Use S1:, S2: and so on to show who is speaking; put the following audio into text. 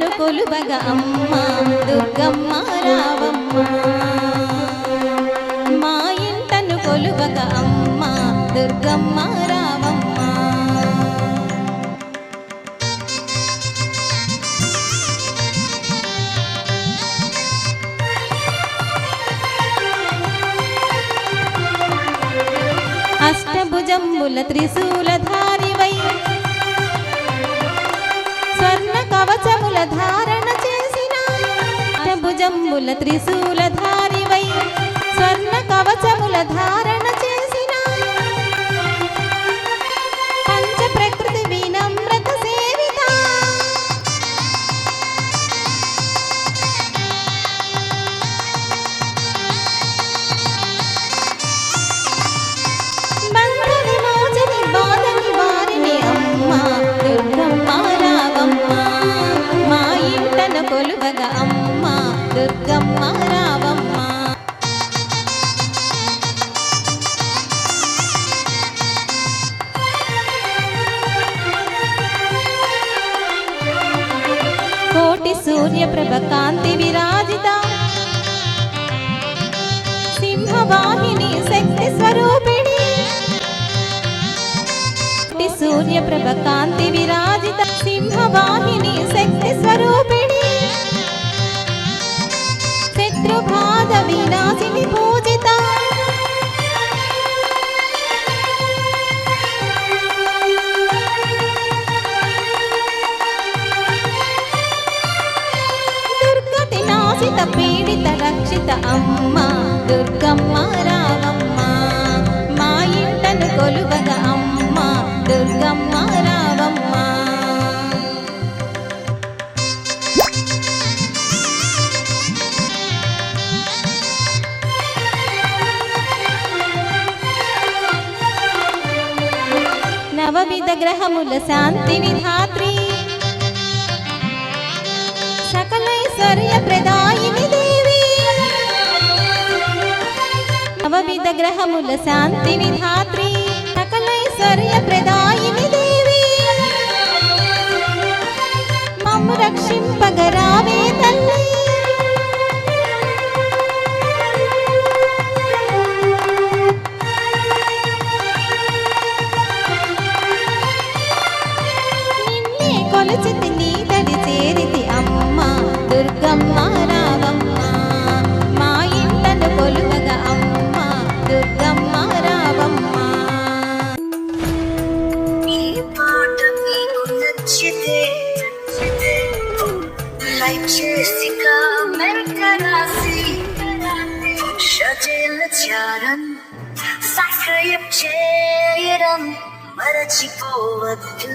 S1: ఇంటను కొలువగ అమ్మ దుర్గమ్మ రావమ్మ. మా ఇంటను కొలువగ అమ్మ దుర్గమ్మ రావమ్మ. అష్టభుజంబుల త్రిశూలధా స్వర్ణ కవచముల ధారణ చేసిన భుజంబుల అష్టభుజంబుల త్రిశూలధారివై స్వర్ణ కవచముల ధారణ కొలువగ అమ్మ దుర్గమ్మ రావమ్మ. కోటి సూర్యప్రభ కాంతి విరాజిత. సింహవాహిని శక్తి స్వరూపిణి. కోటి సూర్యప్రభ కాంతి విరాజిత సింహవాహిని వినాశిని పూజిత. దుర్గతి నాశిత పీడిత రక్షిత అమ్మ దుర్గమ్మ నవవిధ గ్రహముల శాంతి విధాత్రి సకలైశ్వర్య ప్రదాయిని దేవి నవవిధ గ్రహముల శాంతి విధాత్రి సకలైశ్వర్య
S2: ప్రదా ప్రచారం చారం సబ్స్క్రైబ్ చేయడం మరచిపోవద్దు.